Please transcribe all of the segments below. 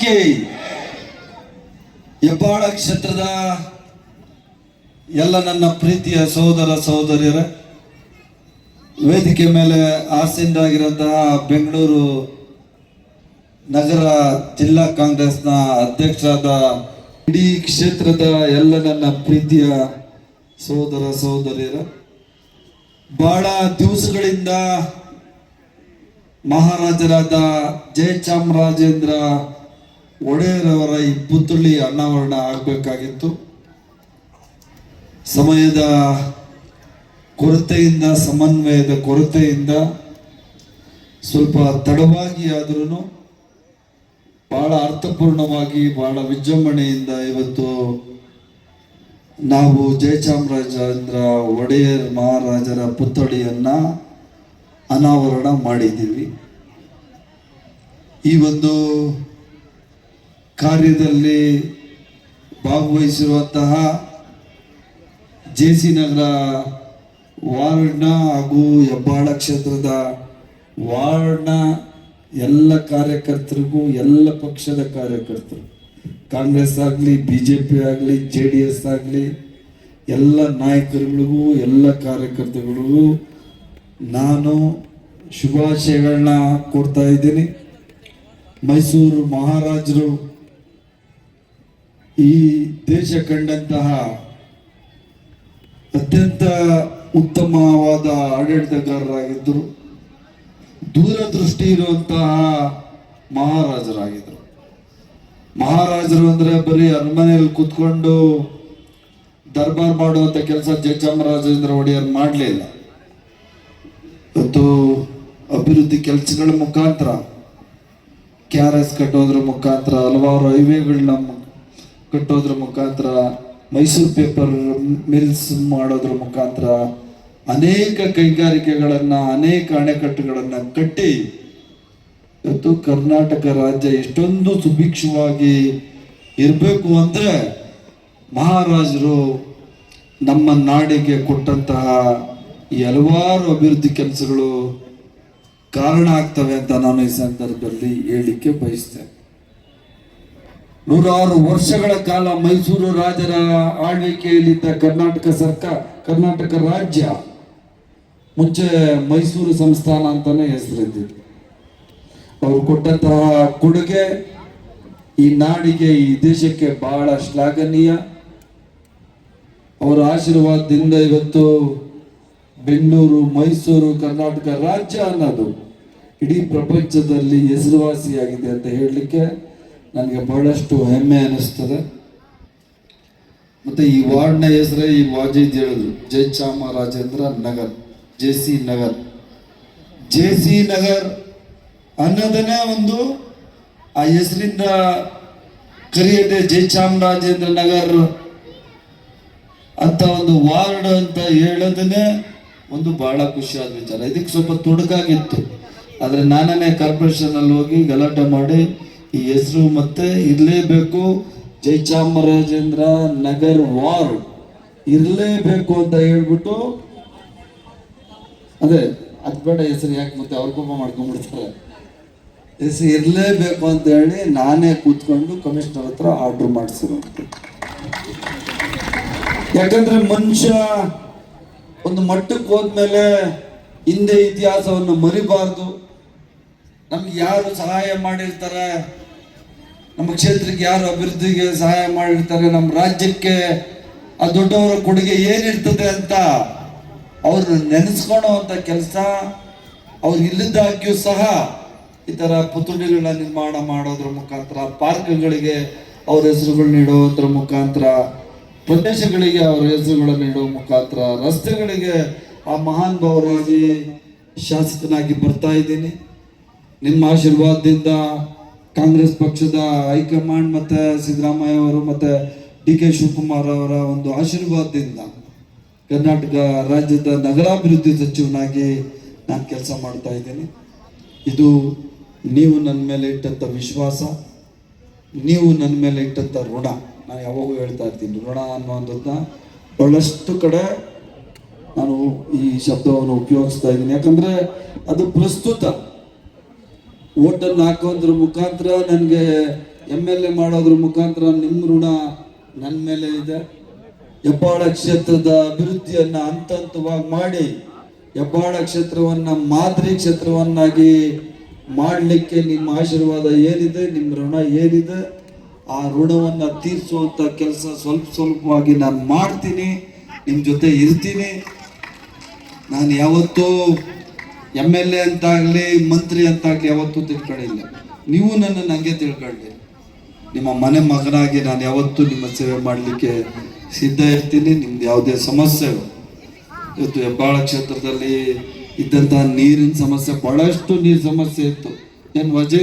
ಕಿ ಹೆಬ್ಬಾಳ ಕ್ಷೇತ್ರದ ಎಲ್ಲ ನನ್ನ ಪ್ರೀತಿಯ ಸಹೋದರ ಸಹೋದರಿಯರ, ವೇದಿಕೆ ಮೇಲೆ ಆಸೀನರಾಗಿರುವಂತಹ ಬೆಂಗಳೂರು ನಗರ ಜಿಲ್ಲಾ ಕಾಂಗ್ರೆಸ್ನ ಅಧ್ಯಕ್ಷರಾದ ಇಡೀ ಕ್ಷೇತ್ರದ ಎಲ್ಲ ನನ್ನ ಪ್ರೀತಿಯ ಸಹೋದರ ಸಹೋದರಿಯರ, ಬಹಳ ದಿವಸಗಳಿಂದ ಮಹಾರಾಜರಾದ ಜಯಚಾಮರಾಜೇಂದ್ರ ಒಡೆಯರವರ ಈ ಪುತ್ಥಳಿ ಅನಾವರಣ ಆಗಬೇಕಾಗಿತ್ತು. ಸಮಯದ ಕೊರತೆಯಿಂದ, ಸಮನ್ವಯದ ಕೊರತೆಯಿಂದ ಸ್ವಲ್ಪ ತಡವಾಗಿ ಆದ್ರೂ ಬಹಳ ಅರ್ಥಪೂರ್ಣವಾಗಿ, ಬಹಳ ವಿಜೃಂಭಣೆಯಿಂದ ಇವತ್ತು ನಾವು ಜಯಚಾಮರಾಜೇಂದ್ರ ಒಡೆಯರ್ ಮಹಾರಾಜರ ಪುತ್ಥಳಿಯನ್ನ ಅನಾವರಣ ಮಾಡಿದ್ದೀವಿ. ಈ ಒಂದು ಕಾರ್ಯದಲ್ಲಿ ಭಾಗವಹಿಸಿರುವಂತಹ ಜೆ ಸಿ ನಗರ ವಾರ್ಡ್ನ ಹಾಗೂ ಹೆಬ್ಬಾಳ ಕ್ಷೇತ್ರದ ವಾರ್ಡ್ನ ಎಲ್ಲ ಕಾರ್ಯಕರ್ತರಿಗೂ, ಎಲ್ಲ ಪಕ್ಷದ ಕಾರ್ಯಕರ್ತರು, ಕಾಂಗ್ರೆಸ್ ಆಗಲಿ ಬಿ ಜೆ ಪಿ ಆಗಲಿ, ಜೆ ಡಿ ಎಸ್ ಆಗಲಿ, ಎಲ್ಲ ನಾಯಕರುಗಳಿಗೂ, ಎಲ್ಲ ಕಾರ್ಯಕರ್ತರುಗಳಿಗೂ ನಾನು ಶುಭಾಶಯಗಳನ್ನ ಕೊಡ್ತಾ ಇದ್ದೀನಿ. ಮೈಸೂರು ಮಹಾರಾಜರು ಈ ದೇಶ ಕಂಡಂತಹ ಅತ್ಯಂತ ಉತ್ತಮವಾದ ಆಡಳಿತಗಾರರಾಗಿದ್ದರು. ದೂರದೃಷ್ಟಿ ಇರುವಂತಹ ಮಹಾರಾಜರಾಗಿದ್ದರು. ಮಹಾರಾಜರು ಅಂದರೆ ಬರೀ ಅರಮನೆಯಲ್ಲಿ ಕೂತ್ಕೊಂಡು ದರ್ಬಾರ್ ಮಾಡುವಂಥ ಕೆಲಸ ಜಯಚಾಮರಾಜೇಂದ್ರ ಒಡೆಯರ್ ಮಾಡಲಿಲ್ಲ ಇವತ್ತು ಅಭಿವೃದ್ಧಿ ಕೆಲಸಗಳ ಮುಖಾಂತರ, ಕೆ ಆರ್ ಎಸ್ ಕಟ್ಟೋದ್ರ ಮುಖಾಂತರ, ಹಲವಾರು ಹೈವೇಗಳನ್ನ ಕಟ್ಟೋದ್ರ ಮುಖಾಂತರ ಮೈಸೂರು ಪೇಪರ್ ಮಿಲ್ಸ್ ಮಾಡೋದ್ರ ಮುಖಾಂತರ ಅನೇಕ ಕೈಗಾರಿಕೆಗಳನ್ನು, ಅನೇಕ ಅಣೆಕಟ್ಟುಗಳನ್ನು ಕಟ್ಟಿ ಇವತ್ತು ಕರ್ನಾಟಕ ರಾಜ್ಯ ಎಷ್ಟೊಂದು ಸುಭಿಕ್ಷವಾಗಿ ಇರಬೇಕು ಅಂದ್ರೆ ಮಹಾರಾಜರು ನಮ್ಮ ನಾಡಿಗೆ ಕೊಟ್ಟಂತಹ ಈ ಹಲವಾರು ಅಭಿವೃದ್ಧಿ ಕೆಲಸಗಳು ಕಾರಣ ಆಗ್ತವೆ ಅಂತ ನಾನು ಈ ಸಂದರ್ಭದಲ್ಲಿ ಹೇಳಲಿಕ್ಕೆ ಬಯಸ್ತೇನೆ. ನೂರಾರು ವರ್ಷಗಳ ಕಾಲ ಮೈಸೂರು ರಾಜರ ಆಳ್ವಿಕೆಯಲ್ಲಿದ್ದ ಕರ್ನಾಟಕ ಸರ್ಕಾರ, ಕರ್ನಾಟಕ ರಾಜ್ಯ ಮುಂಚೆ ಮೈಸೂರು ಸಂಸ್ಥಾನ ಅಂತಾನೆ ಹೆಸರಿದ್ದಿತ್ತು. ಅವರು ಕೊಟ್ಟಂತಹ ಕೊಡುಗೆ ಈ ನಾಡಿಗೆ, ಈ ದೇಶಕ್ಕೆ ಬಹಳ ಶ್ಲಾಘನೀಯ. ಅವರ ಆಶೀರ್ವಾದದಿಂದ ಇವತ್ತು ಬೆಂಗಳೂರು, ಮೈಸೂರು, ಕರ್ನಾಟಕ ರಾಜ್ಯ ಅನ್ನೋದು ಇಡೀ ಪ್ರಪಂಚದಲ್ಲಿ ಹೆಸರುವಾಸಿಯಾಗಿದೆ ಅಂತ ಹೇಳಲಿಕ್ಕೆ ನನಗೆ ಬಹಳಷ್ಟು ಹೆಮ್ಮೆ ಅನ್ನಿಸ್ತದೆ. ಮತ್ತೆ ಈ ವಾರ್ಡ್ನ ಹೆಸರೇ ಈ ವಾಜಿದ್ ಹೇಳಿದ್ರು. Jayachamarajendra Nagar, J C Nagar. J C Nagar ಅನ್ನೋದನ್ನೇ ಒಂದು ಆ ಹೆಸರಿಂದ ಕರೆಯದೆ ಜಯಚಾಮರಾಜೇಂದ್ರ ನಗರ್ ಅಂತ ಒಂದು ವಾರ್ಡ್ ಅಂತ ಹೇಳೋದನ್ನೇ ಒಂದು ಬಹಳ ಖುಷಿಯಾದ ವಿಚಾರ. ಇದಕ್ಕೆ ಸ್ವಲ್ಪ ತೊಡಕಾಗಿತ್ತು ಆದರೆ ನಾನೇ ಕಾರ್ಪೊರೇಷನ್ ಅಲ್ಲಿ ಹೋಗಿ ಗಲಾಟೆ ಮಾಡಿ ಈ ಹೆಸರು ಮತ್ತೆ ಇರಲೇಬೇಕು. ಜಯಚಾಮರಾಜೇಂದ್ರ ನಗರ್ ವಾರ್ ಇರಲೇಬೇಕು ಅಂತ ಹೇಳ್ಬಿಟ್ಟು, ಅದೇ ಅದ್ ಬೇಡ ಹೆಸರು ಯಾಕೆ ಮತ್ತೆ ಅವ್ರ ಕೋಪ ಮಾಡ್ಕೊಂಡ್ಬಿಡ್ತಾರೆ? ಹೆಸರು ಇರಲೇಬೇಕು ಅಂತ ಹೇಳಿ ನಾನೇ ಕೂತ್ಕೊಂಡು ಕಮಿಷನರ್ ಹತ್ರ ಆರ್ಡರ್ ಮಾಡಿಸಿರೋದು. ಯಾಕಂದ್ರೆ ಮನುಷ್ಯ ಒಂದು ಮಟ್ಟಕ್ಕೆ ಹೋದ್ಮೇಲೆ ಹಿಂದೆ ಇತಿಹಾಸವನ್ನು ಮರಿಬಾರ್ದು. ನಮ್ಗೆ ಯಾರು ಸಹಾಯ ಮಾಡಿರ್ತಾರೆ? ನಮ್ಮ ಕ್ಷೇತ್ರಕ್ಕೆ ಯಾರು ಅಭಿವೃದ್ಧಿಗೆ ಸಹಾಯ ಮಾಡಿರ್ತಾರೆ? ನಮ್ಮ ರಾಜ್ಯಕ್ಕೆ ಆ ದೊಡ್ಡವರ ಕೊಡುಗೆ ಏನಿರ್ತದೆ ಅಂತ ಅವ್ರನ್ನ ನೆನೆಸ್ಕೊಳೋವಂಥ ಕೆಲಸ ಅವ್ರು ಇಲ್ಲದಾಗ್ಯೂ ಸಹ ಈ ಥರ ನಿರ್ಮಾಣ ಮಾಡೋದ್ರ ಮುಖಾಂತರ, ಪಾರ್ಕ್ಗಳಿಗೆ ಅವ್ರ ಹೆಸರುಗಳು ನೀಡೋದ್ರ ಮುಖಾಂತರ, ಪ್ರದೇಶಗಳಿಗೆ ಅವರ ಹೆಸರುಗಳನ್ನು ನೀಡೋ ಮುಖಾಂತರ, ರಸ್ತೆಗಳಿಗೆ ಆ ಮಹಾನ್ ಭಾವರಾಗಿ ಶಾಸಕನಾಗಿ ಬರ್ತಾ ಇದ್ದೀನಿ. ನಿಮ್ಮ ಆಶೀರ್ವಾದದಿಂದ ಕಾಂಗ್ರೆಸ್ ಪಕ್ಷದ ಹೈಕಮಾಂಡ್ ಮತ್ತೆ ಸಿದ್ದರಾಮಯ್ಯ ಅವರು ಮತ್ತೆ ಡಿ ಕೆ ಶಿವಕುಮಾರ್ ಅವರ ಒಂದು ಆಶೀರ್ವಾದದಿಂದ ಕರ್ನಾಟಕ ರಾಜ್ಯದ ನಗರಾಭಿವೃದ್ಧಿ ಸಚಿವನಾಗಿ ನಾನು ಕೆಲಸ ಮಾಡ್ತಾ ಇದ್ದೀನಿ. ಇದು ನೀವು ನನ್ನ ಮೇಲೆ ಇಟ್ಟಂಥ ವಿಶ್ವಾಸ, ನೀವು ನನ್ನ ಮೇಲೆ ಇಟ್ಟಂಥ ಋಣ. ನಾನು ಯಾವಾಗೂ ಹೇಳ್ತಾ ಇರ್ತೀನಿ, ಋಣ ಅನ್ನುವಂಥದ್ದನ್ನ ಬಹಳಷ್ಟು ಕಡೆ ನಾನು ಈ ಶಬ್ದವನ್ನು ಉಪಯೋಗಿಸ್ತಾ ಇದ್ದೀನಿ. ಯಾಕಂದರೆ ಅದು ಪ್ರಸ್ತುತ ಓಟನ್ನು ಹಾಕೋದ್ರ ಮುಖಾಂತರ ನನಗೆ ಎಂ ಎಲ್ ಎ ಮಾಡೋದ್ರ ಮುಖಾಂತರ ನಿಮ್ಮ ಋಣ ನನ್ನ ಮೇಲೆ ಇದೆ. ಹೆಬ್ಬಾಳ ಕ್ಷೇತ್ರದ ಅಭಿವೃದ್ಧಿಯನ್ನು ಹಂತ ಹಂತವಾಗಿ ಮಾಡಿ, ಹೆಬ್ಬಾಳ ಕ್ಷೇತ್ರವನ್ನು ಮಾದರಿ ಕ್ಷೇತ್ರವನ್ನಾಗಿ ಮಾಡಲಿಕ್ಕೆ ನಿಮ್ಮ ಆಶೀರ್ವಾದ ಏನಿದೆ, ನಿಮ್ಮ ಋಣ ಏನಿದೆ, ಆ ಋಣವನ್ನು ತೀರಿಸುವಂಥ ಕೆಲಸ ಸ್ವಲ್ಪ ಸ್ವಲ್ಪವಾಗಿ ನಾನು ಮಾಡ್ತೀನಿ ನಿಮ್ಮ ಜೊತೆ ಇರ್ತೀನಿ. ನಾನು ಯಾವತ್ತೂ ಎಂ ಎಲ್ ಎ ಅಂತಾಗಲಿ, ಮಂತ್ರಿ ಅಂತಾಗಲಿ ಯಾವತ್ತೂ ತಿಳ್ಕೊಂಡಿಲ್ಲ. ನೀವು ನನ್ನ ಹಂಗೆ ತಿಳ್ಕೊಳ್ಳಿ ನಿಮ್ಮ ಮನೆ ಮಗನಾಗಿ ನಾನು ಯಾವತ್ತೂ ನಿಮ್ಮ ಸೇವೆ ಮಾಡಲಿಕ್ಕೆ ಸಿದ್ಧ ಇರ್ತೀನಿ. ನಿಮ್ದು ಯಾವುದೇ ಸಮಸ್ಯೆ ಇವತ್ತು ಹೆಬ್ಬಾಳ ಕ್ಷೇತ್ರದಲ್ಲಿ ಇದ್ದಂತಹ ನೀರಿನ ಸಮಸ್ಯೆ, ಬಹಳಷ್ಟು ನೀರ್ ಸಮಸ್ಯೆ ಇತ್ತು. ಏನು ವಜೆ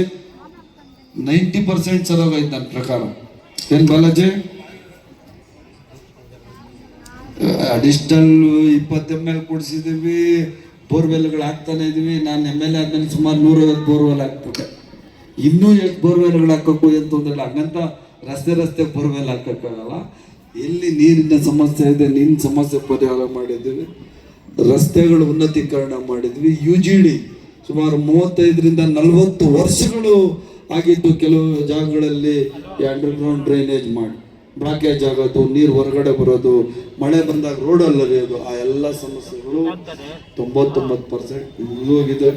ನೈಂಟಿ ಪರ್ಸೆಂಟ್ ಸರೋಗೈತೆ ನನ್ನ ಪ್ರಕಾರ. ಏನು ಬಾಲಾಜಿ? ಅಡಿಷನಲ್ ಇಪ್ಪತ್ತು ಎಂ ಎಲ್ ಕೊಡಿಸಿದ್ದೀವಿ. ಬೋರ್ವೆಲ್ಗಳು ಹಾಕ್ತಾನೆ ಇದೀವಿ. ನಾನು ಎಂ ಎಲ್ ಎ ಆದ್ಮೇಲೆ ಸುಮಾರು ನೂರೈವತ್ತು ಬೋರ್ವೆಲ್ ಹಾಕ್ಬಿಟ್ಟೆ. ಇನ್ನೂ ಎಷ್ಟು ಬೋರ್ವೆಲ್ಗಳು ಹಾಕೋಕ್ಕೂ ಏನು ತೊಂದರೆ ಹಂಗಂತ ರಸ್ತೆ ರಸ್ತೆ ಬೋರ್ವೆಲ್ ಹಾಕೋಕ್ಕಾಗಲ್ಲ. ಎಲ್ಲಿ ನೀರಿನ ಸಮಸ್ಯೆ ಇದೆ ನೀರಿನ ಸಮಸ್ಯೆ ಪರಿಹಾರ ಮಾಡಿದ್ದೀವಿ. ರಸ್ತೆಗಳು ಉನ್ನತೀಕರಣ ಮಾಡಿದ್ವಿ. ಯು ಜಿ ಡಿ ಸುಮಾರು ಮೂವತ್ತೈದರಿಂದ ನಲವತ್ತು ವರ್ಷಗಳು ಆಗಿದ್ದು ಕೆಲವು ಜಾಗಗಳಲ್ಲಿ ಅಂಡರ್ಗ್ರೌಂಡ್ ಡ್ರೈನೇಜ್ ಮಾಡಿ. ಬ್ಲಾಕೇಜ್ ಆಗೋದು ನೀರು ಹೊರಗಡೆ ಬರೋದು ಮಳೆ ಬಂದಾಗ ರೋಡಲ್ಲಿ ಹರಿಯೋದು ಆ ಎಲ್ಲ ಸಮಸ್ಯೆಗಳು ತೊಂಬತ್ತೊಂಬತ್ತು ಪರ್ಸೆಂಟ್ ಮುಗಿದೋಗಿದೆ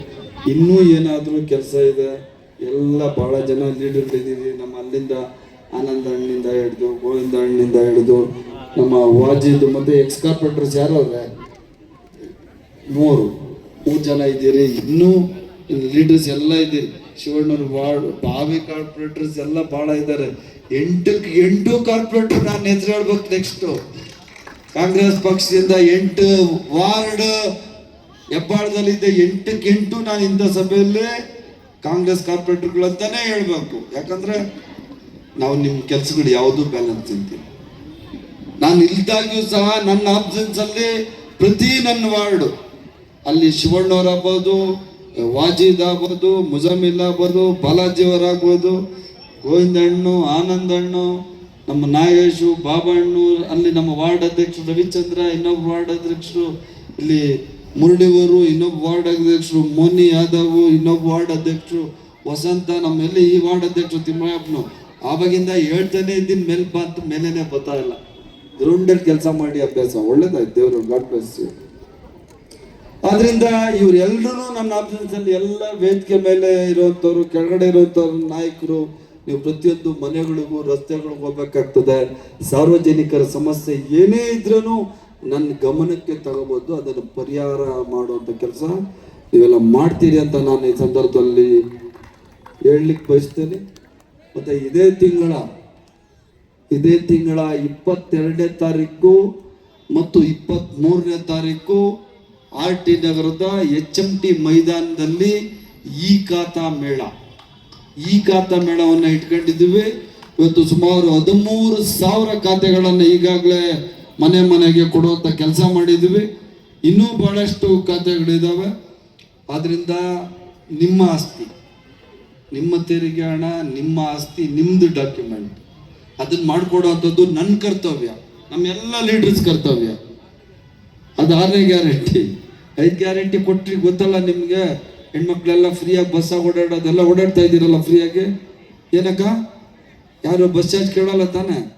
ಇನ್ನೂ ಏನಾದರೂ ಕೆಲಸ ಇದೆ ಎಲ್ಲ ಭಾಳ ಜನ ಲೀಡರ್ಗಳಿದ್ದೀವಿ ನಮ್ಮ ಅಲ್ಲಿಂದ ಆನಂದ ಹಣ್ಣಿಂದ ಹಿಡಿದು ಗೋವಿಂದ ಹಣ್ಣಿಂದ ಹಿಡಿದು ನಮ್ಮ ವಾಜಿದು ಮತ್ತು ಎಕ್ಸ್ಕಾರ್ಪೇಟರ್ಸ್ ಯಾರು ಅವ್ರೆ? ಮೂರು ಮೂರು ಜನ ಇದ್ದೀರಿ. ಇನ್ನೂ ಲೀಡರ್ಸ್ ಎಲ್ಲ ಇದೆ. ಶಿವಣ್ಣವ್ರ ವಾರ್ಡ್ ಬಾವಿ ಕಾರ್ಪೊರೇಟರ್ಸ್ ಎಲ್ಲ ಭಾಳ ಇದ್ದಾರೆ ಎಂಟಕ್ಕೆ ಎಂಟು ಕಾರ್ಪೊರೇಟರ್ ನಾನು ಹೆಸರು ಹೇಳ್ಬೇಕು ನೆಕ್ಸ್ಟು ಕಾಂಗ್ರೆಸ್ ಪಕ್ಷದಿಂದ ಎಂಟು ವಾರ್ಡ್ ಹೆಬ್ಬಾಳದಲ್ಲಿದ್ದ ಎಂಟಕ್ಕೆ ಎಂಟು ನಾನು ಇಂಥ ಸಭೆಯಲ್ಲೇ ಕಾಂಗ್ರೆಸ್ ಕಾರ್ಪೊರೇಟರ್ಗಳು ಅಂತಾನೆ ಹೇಳ್ಬೇಕು. ಯಾಕಂದ್ರೆ ನಾವು ನಿಮ್ಮ ಕೆಲಸಗಳು ಯಾವುದು ಬ್ಯಾಲೆನ್ಸ್ ಅಂತೀವಿ ನಾನು ಇಲ್ದಾಗ್ಯೂ ಸಹ ನನ್ನ ಆಬ್ಸೆನ್ಸ್ ಅಲ್ಲಿ ಪ್ರತಿ ನನ್ನ ವಾರ್ಡ್. ಅಲ್ಲಿ ಶಿವಣ್ಣವ್ರು ಆಗ್ಬೋದು ವಾಜಿದ್ ಆಗ್ಬೋದು ಮುಜಮಿಲ್ ಆಗ್ಬೋದು ಬಾಲಾಜಿ ಹಣ್ಣು ಆನಂದ್ ಹಣ್ಣು ನಮ್ಮ ನಾಗೇಶು, ಬಾಬಣ್ಣು, ಅಲ್ಲಿ ನಮ್ಮ ವಾರ್ಡ್ ಅಧ್ಯಕ್ಷರು, ರವಿಚಂದ್ರ, ಇನ್ನೊಬ್ಬ ವಾರ್ಡ್ ಅಧ್ಯಕ್ಷರು, ಇಲ್ಲಿ ಮುರಳಿವರು ಇನ್ನೊಬ್ಬ ವಾರ್ಡ್ ಅಧ್ಯಕ್ಷರು ಮೋನಿ ಯಾದವ್ ಇನ್ನೊಬ್ಬ ವಾರ್ಡ್ ಅಧ್ಯಕ್ಷರು, ವಸಂತ, ನಮ್ಮೆಲ್ಲ ಈ ವಾರ್ಡ್ ಅಧ್ಯಕ್ಷರು ತಿಮ್ಮಯ್ಯಪ್ಪನು. ಆವಾಗಿಂದ ಹೇಳ್ತಾನೆ ಇದ್ದೀನಿ, ಮೇಲ್ ಬಂತ, ಮೇಲೇನೆ ಬರ್ತಾ ಇಲ್ಲ. ಗ್ರೌಂಡಲ್ಲಿ ಕೆಲಸ ಮಾಡಿ ಅಭ್ಯಾಸ, ಒಳ್ಳೇದಾಯ್ತು, ದೇವರು ಗಾಡ್ ಬ್ಲೆಸ್ ಯು ಆದ್ರಿಂದ ಇವರೆಲ್ಲರೂ ನನ್ನ ಆಫೀಸಲ್ಲಿ ಎಲ್ಲ ವೇದಿಕೆ ಮೇಲೆ ಇರುವಂತವ್ರು ಕೆಳಗಡೆ ಇರುವಂತವ್ರು ನಾಯಕರು, ನೀವು ಪ್ರತಿಯೊಂದು ಮನೆಗಳಿಗೂ, ರಸ್ತೆಗಳಿಗೂ ಹೋಗ್ಬೇಕಾಗ್ತದೆ. ಸಾರ್ವಜನಿಕರ ಸಮಸ್ಯೆ ಏನೇ ಇದ್ರೂ ನನ್ನ ಗಮನಕ್ಕೆ ತಗೋಬಹುದು ಅದನ್ನು ಪರಿಹಾರ ಮಾಡುವಂಥ ಕೆಲಸ ನೀವೆಲ್ಲ ಮಾಡ್ತೀರಿ ಅಂತ ನಾನು ಈ ಸಂದರ್ಭದಲ್ಲಿ ಹೇಳಲಿಕ್ಕೆ ಬಯಸ್ತೇನೆ. ಮತ್ತೆ ಇದೇ ತಿಂಗಳ ಇದೇ ತಿಂಗಳ ಇಪ್ಪತ್ತೆರಡನೇ ತಾರೀಕು ಮತ್ತು ಇಪ್ಪತ್ತ್ಮೂರನೇ ತಾರೀಕು ಆರ್ ಟಿ ನಗರದ ಎಚ್ ಎಂ ಟಿ ಮೈದಾನದಲ್ಲಿ ಈ ಖಾತಾ ಮೇಳ. ಈ ಖಾತಾ ಮೇಳವನ್ನು ಇಟ್ಕೊಂಡಿದ್ದೀವಿ. ಇವತ್ತು ಸುಮಾರು ಹದಿಮೂರು ಸಾವಿರ ಖಾತೆಗಳನ್ನು ಈಗಾಗಲೇ ಮನೆ ಮನೆಗೆ ಕೊಡುವಂಥ ಕೆಲಸ ಮಾಡಿದ್ದೀವಿ. ಇನ್ನೂ ಬಹಳಷ್ಟು ಖಾತೆಗಳಿದ್ದಾವೆ ಆದ್ದರಿಂದ ನಿಮ್ಮ ಆಸ್ತಿ, ನಿಮ್ಮ ತೆರಿಗೆ ಹಣ, ನಿಮ್ಮ ಆಸ್ತಿ ನಿಮ್ಮದು ಡಾಕ್ಯುಮೆಂಟ್ ಅದನ್ನ ಮಾಡ್ಕೊಡುವಂಥದ್ದು ನನ್ನ ಕರ್ತವ್ಯ. ನಮ್ಮೆಲ್ಲ ಲೀಡರ್ಸ್ ಕರ್ತವ್ಯ. ಅದು ಆರನೇ ಗ್ಯಾರಂಟಿ. ಐದು ಗ್ಯಾರಂಟಿ ಕೊಟ್ಟರೆ ಗೊತ್ತಲ್ಲ ನಿಮಗೆ? ಹೆಣ್ಮಕ್ಳೆಲ್ಲ ಫ್ರೀಯಾಗಿ ಬಸ್ಸಾಗಿ ಓಡಾಡೋದೆಲ್ಲ ಓಡಾಡ್ತಾ ಇದ್ದೀರಲ್ಲ ಫ್ರೀಯಾಗಿ? ಏನಕ್ಕ? ಯಾರು ಬಸ್ ಚಾರ್ಜ್ ಕೇಳಲ್ಲ ತಾನೆ?